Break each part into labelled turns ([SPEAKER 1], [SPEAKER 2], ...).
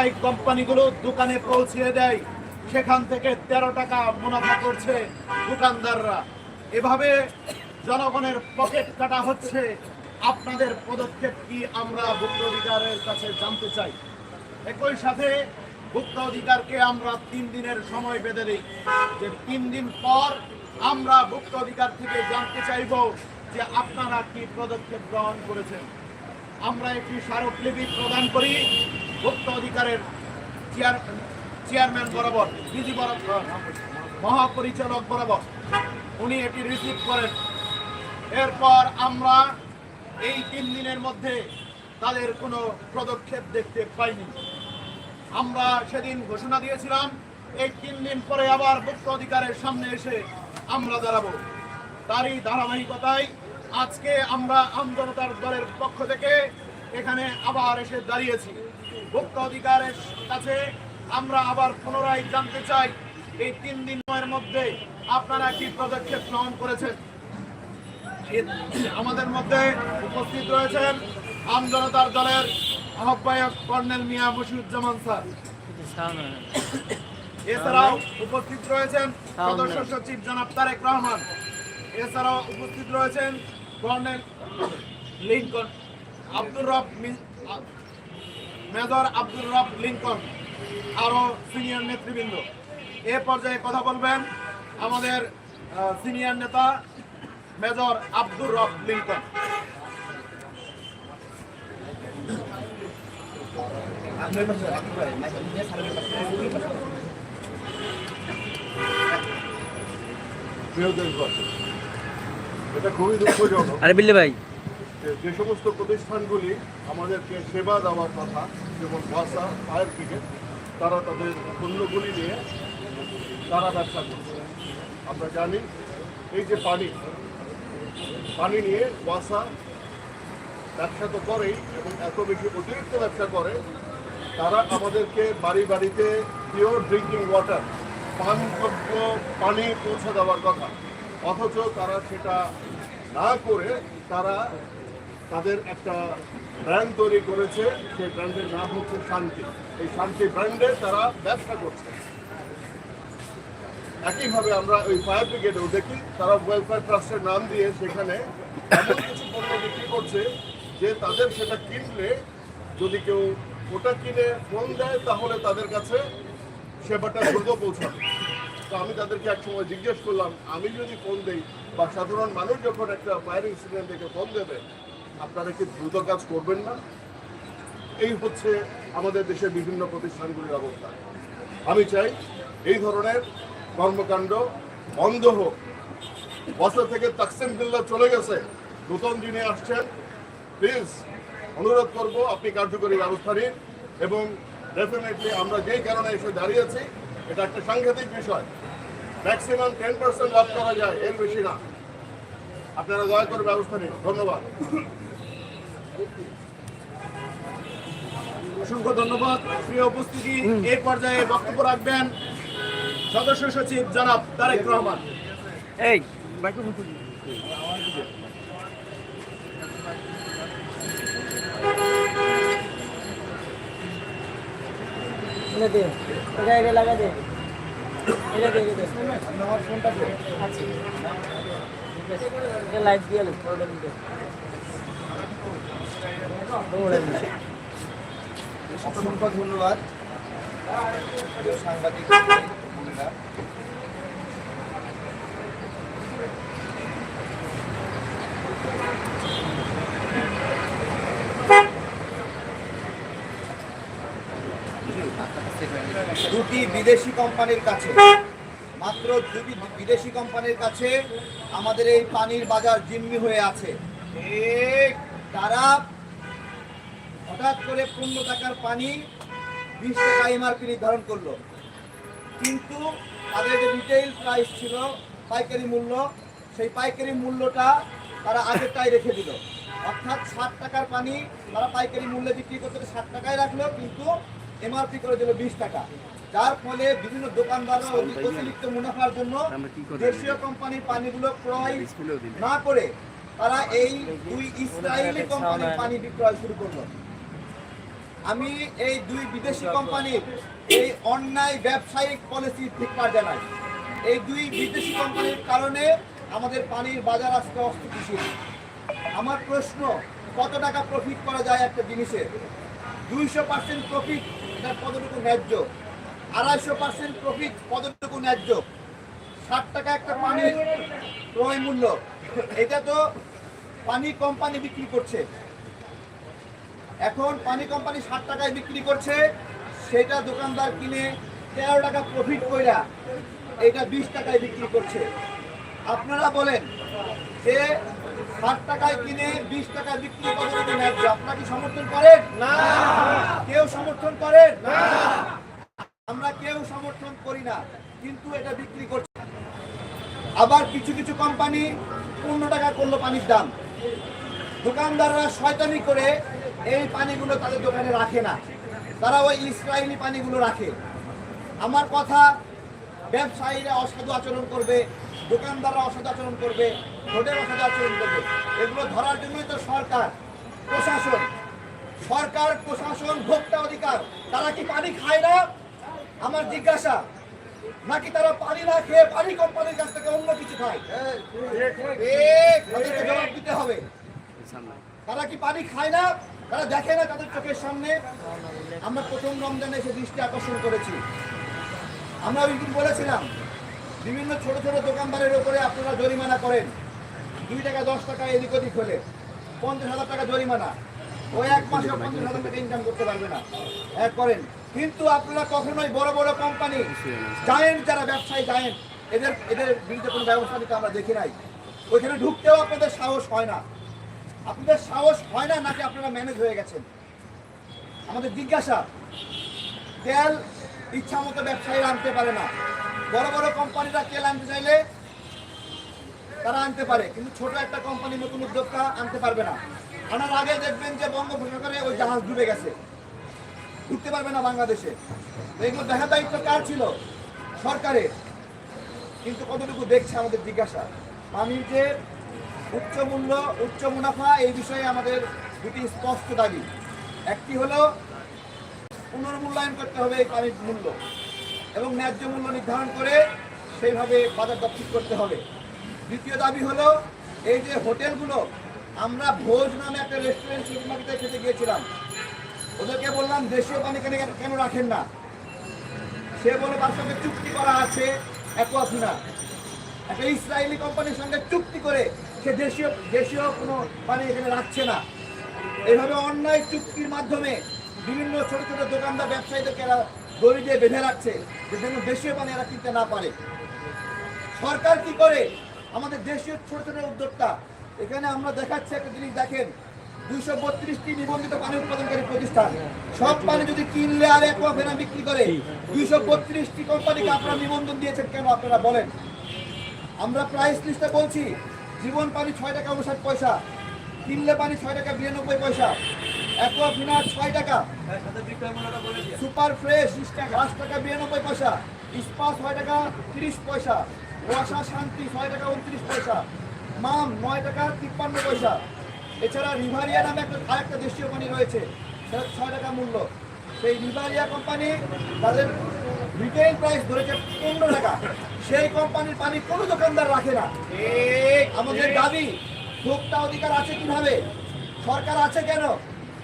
[SPEAKER 1] টাকায় কোম্পানিগুলো দোকানে পৌঁছে দেয়। সেখান থেকে তেরো টাকা মুনাফা করছে দোকানদাররা। এভাবে জনগণের পকেট কাটা হচ্ছে। আপনাদের পদক্ষেপ কি আমরা ভুক্ত অধিকারের কাছে জানতে চাই? একই সাথে ভুক্ত অধিকারকে আমরা তিন দিনের সময় বেঁধে দিই। যে তিন দিন পর আমরা ভুক্ত অধিকার থেকে জানতে চাইব যে আপনারা কি পদক্ষেপ গ্রহণ করেছেন। আমরা একটি স্মারকলিপি প্রদান করি। ভুক্ত অধিকারের চেয়ার চেয়ারম্যান বরাবর ডিজি বরাবর, মহাপরিচালক বরাবর উনি এটি রিসিভ করেন। এরপর আমরা এই তিন দিনের মধ্যে তাদের কোনো পদক্ষেপ দেখতে পাইনি। আমরা সেদিন ঘোষণা দিয়েছিলাম, এই তিন দিন পরে আবার মুক্ত অধিকারের সামনে এসে আমরা দাঁড়াবো। তারই ধারাবাহিকতায় আজকে আমরা আন্দোলতার দলের পক্ষ থেকে এখানে আবার এসে দাঁড়িয়েছি। মুক্ত অধিকারের কাছে আমরা আবার পুনরায় জানতে চাই, এই তিন দিনের মধ্যে আপনারা কি পদক্ষেপ গ্রহণ করেছেন? আমাদের মধ্যে উপস্থিত রয়েছেন আমজনতার দলের আহ্বায়ক কর্নেল মিয়া মশিউজ্জামান স্যার। এছাড়াও উপস্থিত রয়েছেন সদস্য সচিব জনাব তারেক রহমান। এছাড়াও উপস্থিত রয়েছেন কর্নেল লিঙ্কন আব্দুর রব মেজর আব্দুর রব লিঙ্কন আরও সিনিয়র নেতৃবৃন্দ। এ পর্যায়ে কথা বলবেন আমাদের সিনিয়র নেতা মেজর আব্দুর রব লিঙ্কন।
[SPEAKER 2] প্রিয় দেশবাসী এটা খুবই দুঃখজনক।
[SPEAKER 3] আরে বিল্লে ভাই।
[SPEAKER 2] যে- সমস্ত প্রতিষ্ঠানগুলি আমাদেরকে সেবা দেওয়ার কথা, যেমন ভাষা, ফায়ার ব্রিগেড, তারা তাদের পণ্যগুলি নিয়ে তারা ব্যবসা করছে। আমরা জানি এই যে পানি পানি নিয়ে ওয়াসা ব্যবসা তো করেই এবং এত বেশি অতিরিক্ত ব্যবসা করে, তারা আমাদেরকে বাড়ি বাড়িতে পিওর ড্রিঙ্কিং ওয়াটার পানযোগ্য পানি পৌঁছে দেওয়ার কথা। অথচ তারা সেটা না করে তারা তাদের একটা ব্র্যান্ড তৈরি করেছে, সেই ব্র্যান্ডের নাম হচ্ছে শান্তি। এই শান্তি ব্র্যান্ডে তারা ব্যবসা করছে। একইভাবে আমরা ওই ফায়ার ব্রিগেডেও দেখি, তারা ওয়েলফেয়ার ট্রাস্টের নাম দিয়ে সেখানে এমন কিছু পণ্য বিক্রি করছে যে তাদের সেটা কিনলে যদি কেউ ওটা কিনে ফোন দেয়, তাহলে তাদের কাছে সেবাটা দ্রুত পৌঁছাবে। তো আমি তাদেরকে এক সময় জিজ্ঞেস করলাম, আমি যদি ফোন দেই বা সাধারণ মানুষ যখন একটা ফায়ার ইনসিডেন্ট থেকে ফোন দেবে আপনারা কি দ্রুত কাজ করবেন না? এই হচ্ছে আমাদের দেশের বিভিন্ন প্রতিষ্ঠানগুলির অবস্থা। আমি চাই এই ধরনের কর্মকাণ্ড বন্ধ হোক। বছর থেকে তাকসিম বিল্লা চলে গেছে। নতুন যিনি আসছেন। প্লিজ অনুরোধ করব আপনি কার্যকরী ব্যবস্থা নিন এবং ডেফিনেটলি আমরা যেই কারণে এসে দাঁড়িয়েছি এটা একটা সাংঘাতিক বিষয়। ম্যাক্সিমাম টেন পার্সেন্ট লাভ করা যায়, এর বেশি না। আপনারা দয়া করে ব্যবস্থা নিন। ধন্যবাদ।
[SPEAKER 1] অসংখ্য ধন্যবাদ। প্রিয় উপস্থিতি এই পর্যায়ে বক্তব্য রাখবেন সদস্য সচিব জনাব তারেক রহমান।
[SPEAKER 3] এই
[SPEAKER 4] দে এটা এটা লাগা দে। এটা দে এটা আমার ফোনটা দে। আছে এটা লাইট দিয়ে
[SPEAKER 5] ধন্যবাদ সাংবাদিক দুটি বিদেশি কোম্পানির কাছে, মাত্র দুটি বিদেশি কোম্পানির কাছে আমাদের এই পানির বাজার জিম্মি হয়ে আছে। তারা হঠাৎ করে পনেরো টাকার পানি বিশ টাকা এমআরপি নির্ধারণ করল। কিন্তু তাদের যে রিটেইল প্রাইস ছিল পাইকারি মূল্য সেই পাইকারি মূল্যটা তারা আগেরটাই রেখে দিল। অর্থাৎ ষাট টাকার পানি তারা পাইকারি মূল্যে বিক্রি করতে ষাট টাকায় রাখল কিন্তু এমআরপি করে দিল বিশ টাকা। যার ফলে বিভিন্ন দোকানদাররা অতি- অতিরিক্ত মুনাফার জন্য দেশীয় কোম্পানির পানিগুলো ক্রয় না করে তারা এই দুই ইসরায়েলি কোম্পানির পানি বিক্রয় শুরু করল। আমি এই দুই বিদেশি কোম্পানির এই অন্যায় ব্যবসায়িক পলিসি ধিক্কার জানাই। এই দুই বিদেশি কোম্পানির কারণে আমাদের পানির বাজার আজকে অস্থিতিশীল। আমার প্রশ্ন, কত টাকা প্রফিট করা যায় একটা জিনিসের দুইশো পার্সেন্ট প্রফিট এটা কতটুকু ন্যায্য? আড়াইশো পার্সেন্ট প্রফিট কতটুকু ন্যায্য? ষাট টাকা একটা পানির ক্রয় মূল্য। এটা তো পানি কোম্পানি বিক্রি করছে। এখন পানি কোম্পানি ষাট টাকায় বিক্রি করছে। সেটা দোকানদার কিনে তেরো টাকা প্রফিট কইরা এটা বিশ টাকায় বিক্রি করছে। আপনারা বলেন যে ষাট টাকায় কিনে বিশ টাকায় বিক্রি কতটুকু ন্যায্য। আপনারা কি সমর্থন করেন? না। কেউ সমর্থন করেন না। আমরা কেউ সমর্থন করি না, কিন্তু এটা বিক্রি করছে। আবার কিছু কিছু কোম্পানি পনেরো টাকা করল পানির দাম। দোকানদাররা শয়তানি করে এই পানিগুলো তাদের দোকানে রাখে না। তারা ওই ইসরায়েলি পানিগুলো রাখে। আমার কথা, ব্যবসায়ীরা অসাধু আচরণ করবে, দোকানদাররা অসাধু আচরণ করবে হোটেল অসাধু আচরণ করবে। এগুলো ধরার জন্যই তো সরকার, প্রশাসন। সরকার, প্রশাসন, ভোক্তা অধিকার, তারা কি পানি খায় না? আমার জিজ্ঞাসা। নাকি তারা পানি না খেয়ে পানি কোম্পানির কাছ থেকে অন্য কিছু খায়? জবাব দিতে হবে। তারা কি পানি খায় না? তারা দেখে না তাদের চোখের সামনে। আমরা প্রথম রমজানে এসে দৃষ্টি আকর্ষণ করেছি। আমরা ওই দিন বলেছিলাম, বিভিন্ন ছোট ছোট দোকানদারের ওপরে আপনারা জরিমানা করেন। দুই টাকা, দশ টাকা, এদিক ওদিক হলে। পঞ্চাশ হাজার টাকা জরিমানা। ওই এক মাসে পঞ্চাশ হাজার টাকা ইনকাম করতে পারবে না। এক করেন। কিন্তু আপনারা কখনোই বড় বড় কোম্পানি জায়েন্ট যারা ব্যবসায়ী জায়েন্ট এদের এদের বিরুদ্ধে কোনো ব্যবস্থা নিতে আমরা দেখি নাই। ওইখানে ঢুকতেও আপনাদের সাহস হয় না। আপনাদের সাহস হয় না নাকি আপনারা ম্যানেজ হয়ে গেছেন? আমাদের জিজ্ঞাসা, তেল ইচ্ছা মতো ব্যবসায়ীরা আনতে পারে না। বড় বড় কোম্পানিরা তেল আনতে চাইলে তারা আনতে পারে, কিন্তু ছোট একটা কোম্পানি নতুন উদ্যোক্তা আনতে পারবে না। আনার আগে দেখবেন যে বঙ্গোপসাগরে ওই জাহাজ ডুবে গেছে। ঢুকতে পারবে না বাংলাদেশে। এগুলো দেখা দায়িত্ব কার ছিল? সরকারের। কিন্তু কতটুকু দেখছে আমাদের জিজ্ঞাসা? পানির যে উচ্চ মূল্য উচ্চ মুনাফা এই বিষয়ে আমাদের দুটি স্পষ্ট দাবি। একটি হলো, পুনর্মূল্যায়ন করতে হবে এই পানির মূল্য এবং ন্যায্য মূল্য নির্ধারণ করে সেইভাবে বাজার দপ্তর করতে হবে। দ্বিতীয় দাবি হলো, এই যে হোটেলগুলো, আমরা ভোজ নামে একটা রেস্টুরেন্ট সুপারমার্কেটে খেতে গিয়েছিলাম। ওদেরকে বললাম, দেশীয় পানি কেন কেন রাখেন না? সে বলে, তার সঙ্গে চুক্তি করা আছে একটা ইসরায়েলি কোম্পানির সঙ্গে চুক্তি করে সে দেশীয় দেশীয় কোনো পানি এখানে রাখছে না। এইভাবে অন্যায় চুক্তির মাধ্যমে বিভিন্ন ছোট ছোট দোকানদার ব্যবসায়ীদেরকে এরা দড়ি দিয়ে বেঁধে রাখছে, যে যেন দেশীয় পানি এরা কিনতে না পারে। সরকার কি করে? আমাদের দেশীয় ছোট ছোট উদ্যোক্তা, এখানে আমরা দেখাচ্ছি একটা জিনিস দেখেন, দুইশো বত্রিশটি নিবন্ধিত পানি উৎপাদনকারী প্রতিষ্ঠান। সব পানি যদি কিনলে আর এক ফেনা বিক্রি করে, দুইশো বত্রিশটি কোম্পানিকে আপনারা নিবন্ধন দিয়েছেন কেন? আপনারা বলেন। আমরা প্রাইস লিস্টে বলছি জীবন পানি ছয় টাকা উনষাট পয়সা, কিনলে পানি ছয় টাকা বিরানব্বই পয়সা, অ্যাকোয়াফিনার ছয় টাকা সুপার ফ্রেশ পাঁচ টাকা বিরানব্বই পয়সা ইস্পা ছয় টাকা তিরিশ পয়সা, ওয়াসা শান্তি ছয় টাকা উনত্রিশ পয়সা, মাম নয় টাকা তিপ্পান্ন পয়সা। এছাড়া রিভারিয়া নামে একটা আরেকটা দেশীয় পানি রয়েছে, সেটা ছয় টাকা মূল্য। সেই রিভারিয়া কোম্পানি তাদের রিটেল প্রাইস ধরেছে পনেরো টাকা। সেই কোম্পানির পানি কোনো দোকানদার রাখে না। আমাদের দাবি ভোক্তা অধিকার আছে কীভাবে? সরকার আছে কেন?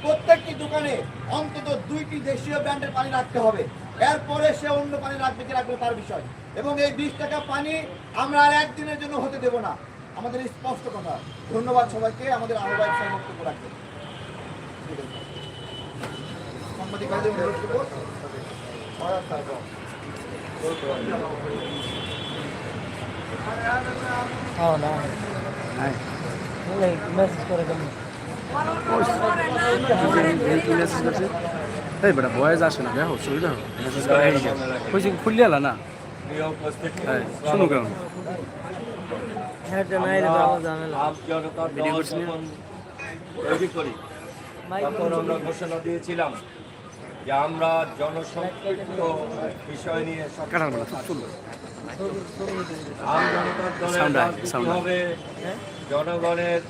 [SPEAKER 5] প্রত্যেকটি দোকানে অন্তত দুইটি দেশীয় ব্র্যান্ডের পানি রাখতে হবে। এরপরে সে অন্য পানি রাখবে কি রাখবে তার বিষয়। এবং এই বিশ টাকা পানি আমরা আর একদিনের জন্য হতে দেব না। আমাদের স্পষ্ট কথা। ধন্যবাদ সবাইকে। আমাদের আহ্বায়ক সাহেব বক্তব্য রাখতে সাংবাদিক ভাইদের অনুরোধ করব।
[SPEAKER 4] ও না মেসেজ করে দেন
[SPEAKER 3] মেসেজ করছে এই বেটা বয়স আসে না দেখো সুবিধা মেসেজ করে কইছে খুললি আলা? না। শুনো কেমন
[SPEAKER 4] হ্যাঁ নাই রে বাবা ঝামেলা
[SPEAKER 6] আপ জনতার
[SPEAKER 3] ভিডিও করছি না?
[SPEAKER 6] যখন তৈরি করি
[SPEAKER 4] মাইক
[SPEAKER 6] আমরা ঘোষণা দিয়েছিলাম যে আমরা জনসম্পৃক্ত বিষয় নিয়ে আম জনতার দলের. হবে জনগণের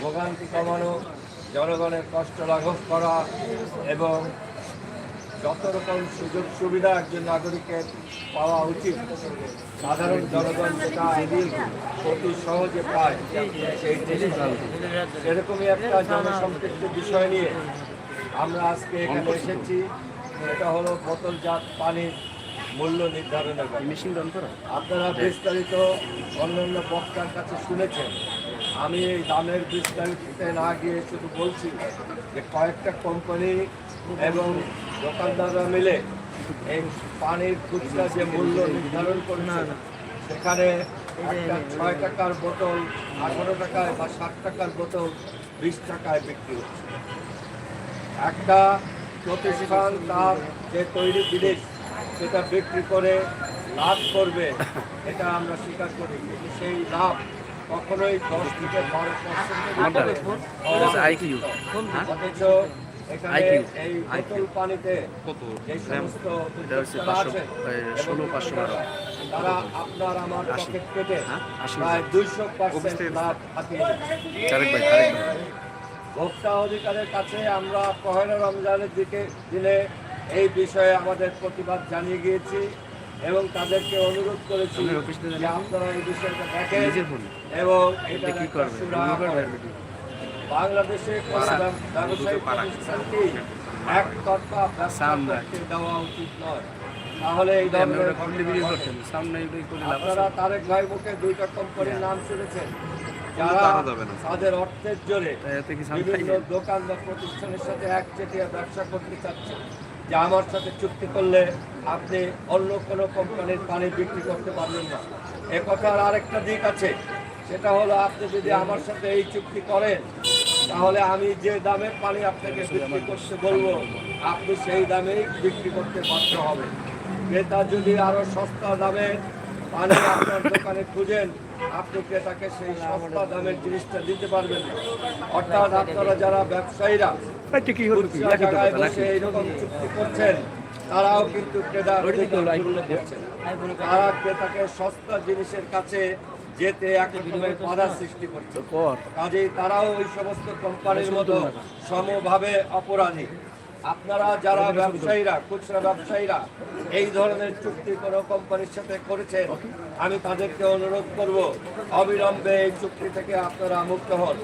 [SPEAKER 6] ভোগান্তি কমানো জনগণের কষ্ট লাঘব করা এবং যত রকম সুযোগ সুবিধা একজন নাগরিকের পাওয়া উচিত সাধারণ জনগণ যেটা অতি সহজে পায় সেই জিনিসটা এরকমই একটা জনসম্পৃক্ত বিষয় নিয়ে আমরা আজকে এখানে এসেছি। এটা হলো বোতলজাত পানির মূল্য নির্ধারণের।
[SPEAKER 3] মেশিন করা?
[SPEAKER 6] আপনারা বিস্তারিত অন্যান্য বক্তার কাছে শুনেছেন। আমি এই দামের বিস্তারিততে না গিয়ে শুধু বলছি যে কয়েকটা কোম্পানি এবং দোকানদাররা মিলে এই পানির খুচরা যে মূল্য নির্ধারণ করছে সেখানে একটা ছয় টাকার বোতল আঠারো টাকায় বা ষাট টাকার বোতল বিশ টাকায় বিক্রি হচ্ছে। একটা প্রতিষ্ঠান তার যে তৈরি জিনিস সেটা বিক্রি করে লাভ করবে এটা আমরা স্বীকার করি। কিন্তু সেই লাভ কখনোই দশ থেকে বারো পার্সেন্ট অথচ এখানে এই বোতল পানিতে
[SPEAKER 3] কত?
[SPEAKER 6] যে সমস্ত উদ্যোক্তারা, তারা আপনার আমার। পকেট কেটে
[SPEAKER 3] হ্যাঁ?
[SPEAKER 6] প্রায় দুইশো পার্সেন্ট লাভ হাতিয়ে ভোক্তা অধিকারের কাছে আমরা পহেলা রমজানের দিকে দিনে এই বিষয়ে আমাদের প্রতিবাদ জানিয়ে গিয়েছি এবং তাদেরকে অনুরোধ করেছি
[SPEAKER 3] আপনার অফিস
[SPEAKER 6] যে আপনারা এই বিষয়টা দেখেন এবং
[SPEAKER 3] এটা
[SPEAKER 6] এটা
[SPEAKER 3] কি করবে?
[SPEAKER 6] বাংলাদেশে ব্যবসায়িক ব্যবসা
[SPEAKER 3] সামনে।
[SPEAKER 6] দেওয়া উচিত নয়। তাহলে এই ধরনের আপনারা তারেক ভাই মুখে দুইটা কোম্পানির নাম শুনেছেন? তাদের অর্থের জোরে বিভিন্ন দোকান বা প্রতিষ্ঠানের সাথে একচেটিয়া ব্যবসা করতে চাচ্ছে। যে আমার সাথে চুক্তি করলে আপনি অন্য কোনো কোম্পানির পানি বিক্রি করতে পারবেন না। এ কথার আরেকটা দিক আছে। সেটা হলো আপনি যদি আমার সাথে এই চুক্তি করেন তাহলে আমি যে দামে পানি আপনাকে বিক্রি করতে বলব। আপনি সেই দামেই বিক্রি করতে বাধ্য হবেন। ক্রেতা যদি আরও সস্তা দামে পানি আপনার দোকানে খুঁজেন আপনি ক্রেতাকে সেই সস্তা দামের জিনিসটা দিতে পারবেন? না অর্থাৎ আপনারা যারা ব্যবসায়ীরা জায়গায় বসে এইরকম চুক্তি করছেন তারাও কিন্তু ক্রেতার তারা ক্রেতাকে সস্তা জিনিসের কাছে যেতে এক রকমের বাধা সৃষ্টি করছে।
[SPEAKER 3] কর।
[SPEAKER 6] কাজেই তারাও ওই সমস্ত কোম্পানির মতো সমভাবে অপরাধী। আপনারা যারা ব্যবসায়ীরা, খুচরা ব্যবসায়ীরা, এই ধরনের চুক্তি কোনো কোম্পানির সাথে করেছেন, আমি তাদেরকে অনুরোধ করব, অবিলম্বে এই চুক্তি থেকে আপনারা মুক্ত হন।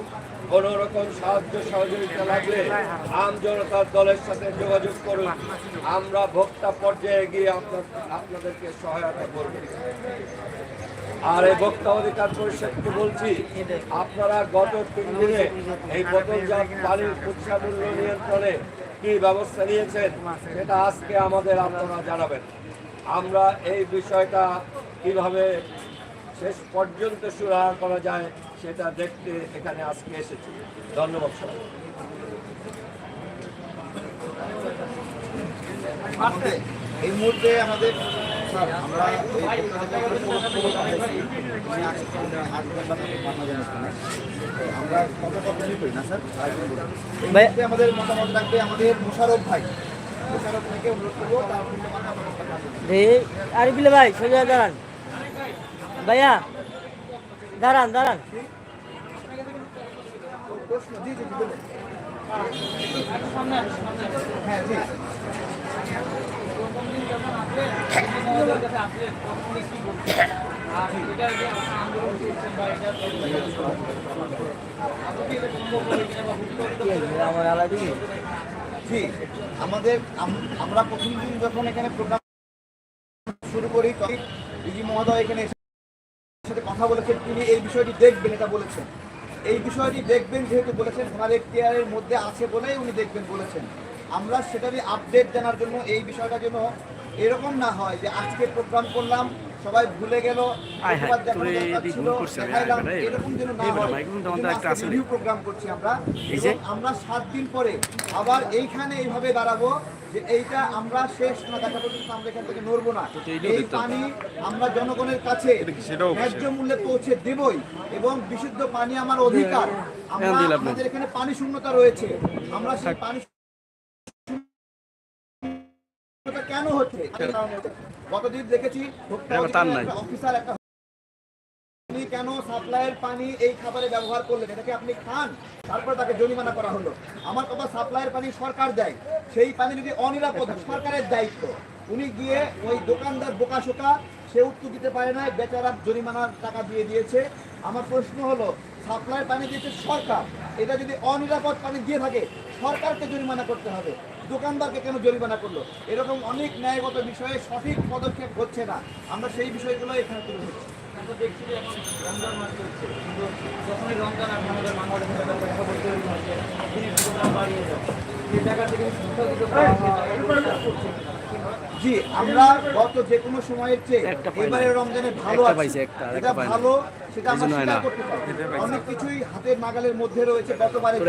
[SPEAKER 6] কোনো রকম সাহায্য সহযোগিতা লাগলে আম জনতার দলের সাথে যোগাযোগ করুন। আমরা ভোক্তা পর্যায়ে গিয়ে আপনাদেরকে সহায়তা করব। আর এই ভোক্তা অধিকার পরিষদকে বলছি, আপনারা গত তিন দিনে এই বোতলজাত পানির খুচরা মূল্য নিয়ন্ত্রণে কি ব্যবস্থা নিয়েছেন সেটা আজকে আমাদের আপনারা জানাবেন। আমরা এই বিষয়টা কীভাবে শেষ পর্যন্ত সুরাহা করা যায় সেটা দেখতে এখানে আজকে এসেছি। ধন্যবাদ সবাই।
[SPEAKER 5] এই মুহূর্তে আমাদের আমরা ওখানে। আমরা কত কত করি না স্যার?
[SPEAKER 4] ভাই-
[SPEAKER 5] মুহূর্তে আমাদের মতামত রাখবে আমাদের মোশারফ ভাই। মোশারফ ভাইকে অনুরোধ করব
[SPEAKER 4] আরিফুল ভাই সোজা দাঁড়ান। ভাইয়া দাঁড়ান দাঁড়ান।
[SPEAKER 5] হ্যাঁ আমাদের আমরা প্রথম দিন যখন এখানে প্রোগ্রাম শুরু করি, তখন মহোদয় এখানে সাথে কথা বলেছেন। তিনি এই বিষয়টি দেখবেন, এটা বলেছেন। এই বিষয়টি দেখবেন, যেহেতু বলেছেন, ওনার এখতিয়ারের মধ্যে আছে বলেই উনি দেখবেন, বলেছেন। আমরা সেটারই আপডেট জানার জন্য, এই বিষয়টা যেন এরকম না হয় যে আজকে প্রোগ্রাম করলাম সবাই ভুলে গেল
[SPEAKER 3] হায়,
[SPEAKER 5] হয় প্রোগ্রাম করছি আমরা আমরা সাত দিন পরে আবার এইখানে এইভাবে দাঁড়াবো যে এইটা আমরা শেষ না দেখা পর্যন্ত আমরা এখান থেকে নড়বো না এই পানি আমরা জনগণের কাছে ন্যায্য মূল্যে পৌঁছে দেবই এবং বিশুদ্ধ পানি আমার অধিকার
[SPEAKER 3] হ্যাঁ।
[SPEAKER 5] আমাদের এখানে পানি শূন্যতা রয়েছে আমরা সেই পানি শূন্যতা কেন গতদিন দেখেছি ভোক্তা
[SPEAKER 3] এবার তার
[SPEAKER 5] অধিকারের
[SPEAKER 3] নাই।
[SPEAKER 5] একটা অফিসার একটা উনি কেন সাপ্লাইয়ের পানি এই খাবারে ব্যবহার করলেন? এটাকে আপনি খান তারপর তাকে জরিমানা করা হলো। আমার কথা সাপ্লাইয়ের পানি সরকার দেয়। সেই পানি যদি অনিরাপদ সরকারের দায়িত্ব। উনি গিয়ে ওই দোকানদার বোকা শোকা সে উত্তর দিতে পারে না বেচারা জরিমানার টাকা দিয়ে দিয়েছে। আমার প্রশ্ন হলো সাপ্লাইয়ের পানি দিয়েছে সরকার। এটা যদি অনিরাপদ পানি দিয়ে থাকে সরকারকে জরিমানা করতে হবে। দোকানদারকে কেন জরিমানা করল? এরকম অনেক ন্যায়গত বিষয়ে সঠিক পদক্ষেপ হচ্ছে না। আমরা সেই বিষয়গুলো এখানে তুলে ধরছি।
[SPEAKER 4] দেখছি যে এখন রমজান মাস চলছে। কিন্তু যখনই রমজান আর আমাদের বাংলাদেশ বলতে বাড়িয়ে জায়গা থেকে
[SPEAKER 5] জি আমরা গত যে কোনো সময়ের চেয়ে
[SPEAKER 3] একটা
[SPEAKER 5] এবারে রমজানে ভালো আছে।
[SPEAKER 3] পাইছে, একটা,
[SPEAKER 5] এটা
[SPEAKER 3] একটা
[SPEAKER 5] ভালো সেটা আমরা স্বীকার
[SPEAKER 3] না।
[SPEAKER 5] করতে পারি অনেক কিছুই হাতের নাগালের মধ্যে রয়েছে গতবারের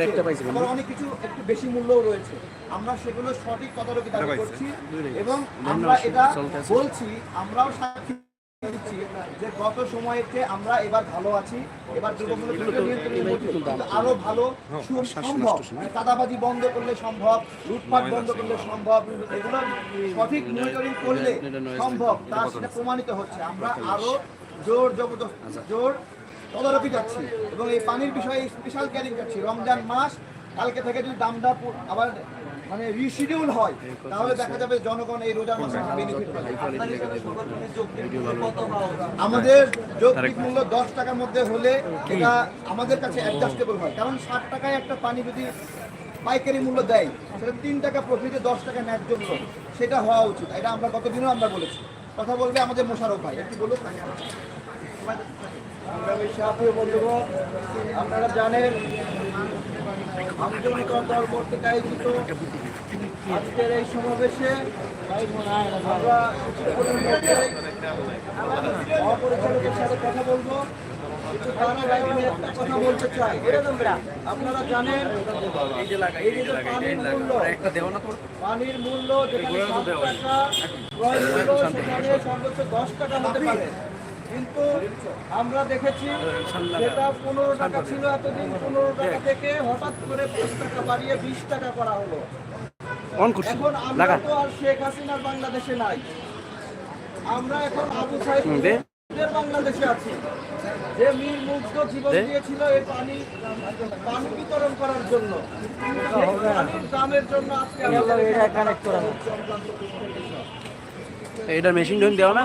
[SPEAKER 5] আবার অনেক কিছু একটু বেশি মূল্যও রয়েছে। আমরা সেগুলো সঠিক তদারকি দাবি করছি এবং আমরা এটা বলছি আমরাও সাক্ষী দিচ্ছি যে গত সময়ের চেয়ে আমরা এবার ভালো আছি এবার। কিন্তু আরও ভালো সম্ভব। কাদাবাজি বন্ধ করলে সম্ভব লুটপাট বন্ধ করলে সম্ভব এগুলো সঠিক মনিটরিং করলে সম্ভব তা সেটা প্রমাণিত হচ্ছে। আমরা আরও জোর জবরদস্ত জোর তদারকি যাচ্ছি এবং এই পানির বিষয়ে স্পেশাল ক্যারিং যাচ্ছি। রমজান মাস কালকে থেকে যদি দামটা আবার মানে রিশিডিউল হয়। তাহলে দেখা যাবে জনগণ এই রোজার মাসে বেনিফিট আমাদের যৌক্তিক মূল্য দশ টাকার মধ্যে হলে এটা আমাদের কাছে অ্যাডজাস্টেবল হয়। কারণ ষাট টাকায় একটা পানি যদি পাইকারি মূল্য দেয়, সেটা তিন টাকা প্রফিটে দশ টাকা ন্যায্য মূল্য। সেটা হওয়া উচিত। এটা আমরা গতদিনও আমরা বলেছি। কথা বলবে আমাদের মোশারফ ভাই। একটু বলুন।
[SPEAKER 4] আপনারা জানেন আয়োজিত আজকের এই সমাবেশে আমরা অপরিচালকের সাথে কথা বলব আপনারা জানেন পানির যেখানে মূল্য সর্বোচ্চ দশ টাকা হতে পারে। কিন্তু আমরা দেখেছি যেটা পনেরো টাকা ছিল এতদিন পনেরো টাকা থেকে হঠাৎ করে পাঁচ টাকা বাড়িয়ে বিশ টাকা করা হলো। এখন আমরা তো আর শেখ হাসিনার বাংলাদেশে নাই। আমরা এখন আবু
[SPEAKER 3] দে।
[SPEAKER 4] বাংলাদেশে আছি। যে মীর মুগ্ধ জীবন দিয়েছিল এই পানি পানি বিতরণ করার জন্য। দামের জন্য আজকে
[SPEAKER 3] এটা মেশিন ঢুন দেওয়া না?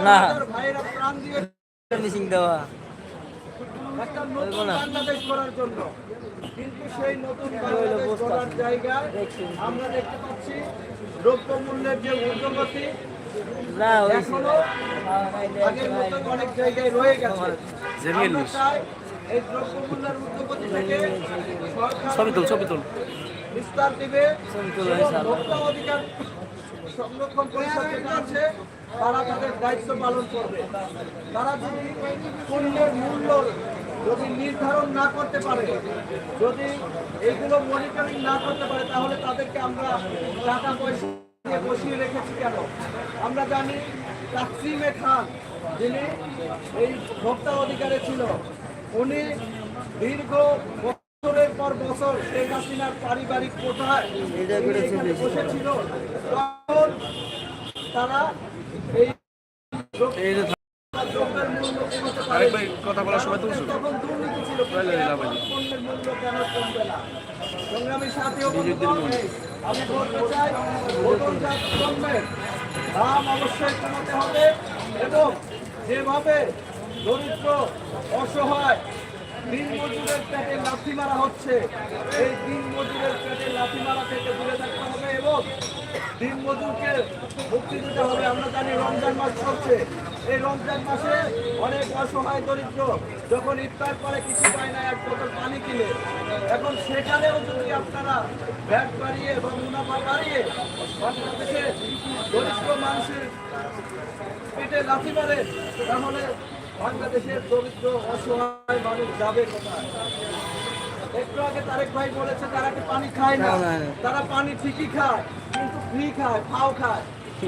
[SPEAKER 7] না।
[SPEAKER 4] হাজার ভাইয়েরা প্রাণ দিয়ে
[SPEAKER 7] মিসিং দেওয়া
[SPEAKER 4] কিন্তু সেই নতুন বাংলাদেশ করার জায়গায় আমরা দেখতে পাচ্ছি দ্রব্যমূল্যের যে ঊর্ধ্বগতি এখনও আগের মতো অনেক জায়গায় রয়ে গেছে। এই দ্রব্যমূল্যের ঊর্ধ্বগতি থেকে সরকার বিস্তার দিবে অধিকার সংরক্ষণ পরিষদ যেটা আছে তারা তাদের দায়িত্ব পালন করবে। তারা যদি পণ্যের মূল্য যদি নির্ধারণ না করতে পারে যদি এইগুলো মনিটরিং না করতে পারে তাহলে তাদেরকে আমরা টাকা পয়সা বসিয়ে রেখেছি কেন? আমরা জানি তাকসিমে খান যিনি এই ভোক্তা অধিকারে ছিল উনি দীর্ঘ বছরের পর বছর শেখ হাসিনার পারিবারিক এখানে বসেছিল। তারা এই
[SPEAKER 3] কথা বলার সময় আমি।
[SPEAKER 4] পণ্যের মূল্য কেন কমবে না? সংগ্রামী সাথী আমি বলতে চাই বোতলজাত দাম অবশ্যই কমাতে হবে এবং যেভাবে দরিদ্র অসহায় দিন মজুরের পেটে লাথি মারা হচ্ছে এই দিন মজুরের পেটে লাথি মারা থেকে দূরে থাকতে হবে এবং দিন মজুরকে মুক্তি দিতে হবে। আমরা জানি রমজান মাস চলছে। এই রমজান মাসে অনেক অসহায় দরিদ্র যখন ইফতার করে কিছু পায় না এক বোতল পানি কিনে। এখন সেখানেও যদি আপনারা ভ্যাট বাড়িয়ে এবং মুনাফা বাড়িয়ে বাংলাদেশে দরিদ্র মানুষের পেটে লাথি মারে তাহলে বাংলাদেশের দরিদ্র অসহায় মানুষ যাবে কোথায়? একটু আগে তারেক ভাই বলেছে তারা কি পানি খায় না। তারা পানি ঠিকই খায়। ফ্রি খায় ফাও খায়।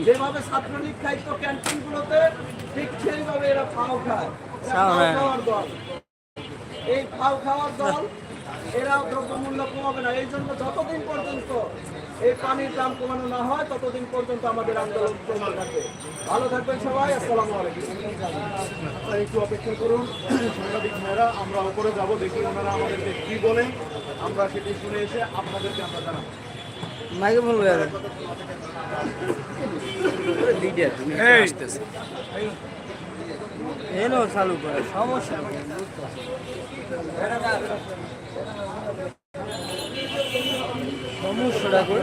[SPEAKER 4] যেভাবে ছাত্রলীগ খাইতো ক্যান্টিন গুলোতে ঠিক সেইভাবে এরা ফাও খায়।
[SPEAKER 7] খাও
[SPEAKER 4] খাওয়ার দল। এই ফাও খাওয়ার দল এরা দ্রব্যমূল্য কমাবে না। এই জন্য যতদিন পর্যন্ত এই পানির দাম কমানো না হয় ততদিন পর্যন্ত আমাদের আন্দোলন চলতে থাকবে। ভালো থাকবেন সবাই আসসালামু আলাইকুম।
[SPEAKER 1] একটু অপেক্ষা করুন সাংবাদিক ভাইরা আমরা উপরে যাব দেখি ওনারা আমাদেরকে কি বলেন। আমরা সেটি শুনে এসে আপনাদেরকে আমরা জানাব।
[SPEAKER 7] মাইকে বলব আর এনো চালু করে। সমস্যা। সমস্যাটা করে